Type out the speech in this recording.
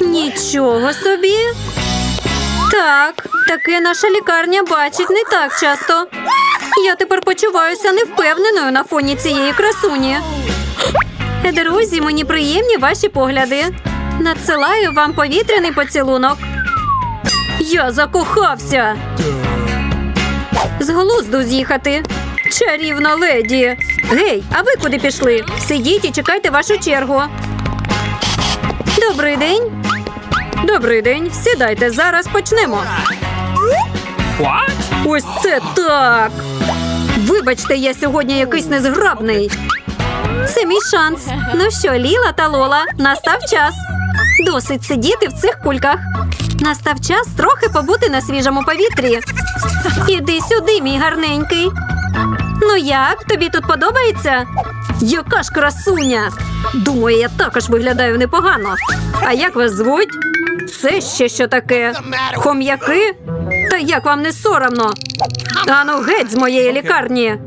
Нічого собі. Так, таке наша лікарня бачить не так часто. Я тепер почуваюся невпевненою на фоні цієї красуні. Друзі, мені приємні ваші погляди. Надсилаю вам повітряний поцілунок. Я закохався. З глузду з'їхати. Чарівна леді. Гей, а ви куди пішли? Сидіть і чекайте вашу чергу. Добрий день. Добрий день. Сідайте, зараз почнемо. Ось це так. Вибачте, я сьогодні якийсь незграбний. Це мій шанс. Ну що, Ліла та Лола, настав час. Досить сидіти в цих кульках. Настав час трохи побути на свіжому повітрі. Іди сюди, мій гарненький. Ну як, тобі тут подобається? Яка ж красуня! Думаю, я також виглядаю непогано. А як вас звуть? Це ще що таке? Хом'яки? Та як вам не соромно? Ану геть з моєї лікарні.